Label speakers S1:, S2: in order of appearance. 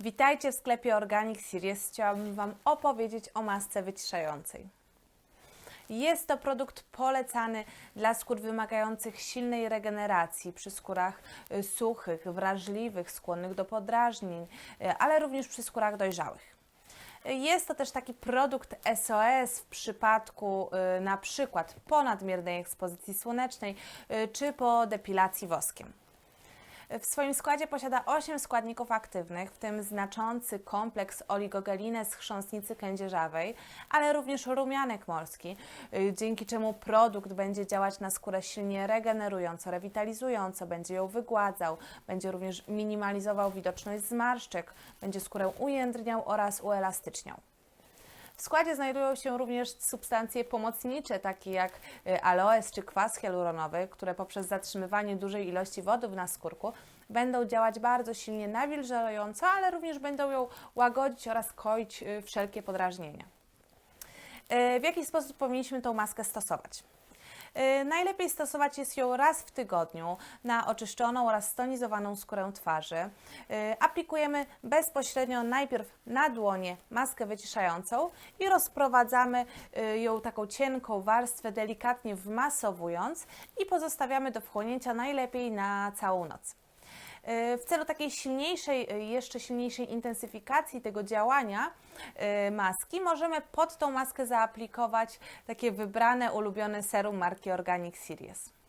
S1: Witajcie w sklepie Organic Series. Chciałabym Wam opowiedzieć o masce wyciszającej. Jest to produkt polecany dla skór wymagających silnej regeneracji przy skórach y, suchych, wrażliwych, skłonnych do podrażnień, y, ale również przy skórach dojrzałych. Jest to też taki produkt SOS w przypadku y, na przykład po nadmiernej ekspozycji słonecznej czy po depilacji woskiem. W swoim składzie posiada 8 składników aktywnych, w tym znaczący kompleks oligogelinę z chrząstnicy kędzierzawej, ale również rumianek morski, y, dzięki czemu produkt będzie działać na skórę silnie regenerująco, rewitalizująco, będzie ją wygładzał, będzie również minimalizował widoczność zmarszczek, będzie skórę ujędrniał oraz uelastyczniał. W składzie znajdują się również substancje pomocnicze, takie jak y, aloes czy kwas hialuronowy, które poprzez zatrzymywanie dużej ilości wody w naskórku będą działać bardzo silnie nawilżająco, ale również będą ją łagodzić oraz koić y, wszelkie podrażnienia. Y, W jaki sposób powinniśmy tą maskę stosować? Y, Najlepiej stosować jest ją raz w tygodniu na oczyszczoną oraz stonizowaną skórę twarzy. Y, Aplikujemy bezpośrednio najpierw na dłonie maskę wyciszającą i rozprowadzamy y, ją taką cienką warstwę, delikatnie wmasowując i pozostawiamy do wchłonięcia najlepiej na całą noc. Y, W celu takiej silniejszej, y, jeszcze silniejszej intensyfikacji tego działania y, maski, możemy pod tą maskę zaaplikować takie wybrane, ulubione serum marki Organic Series.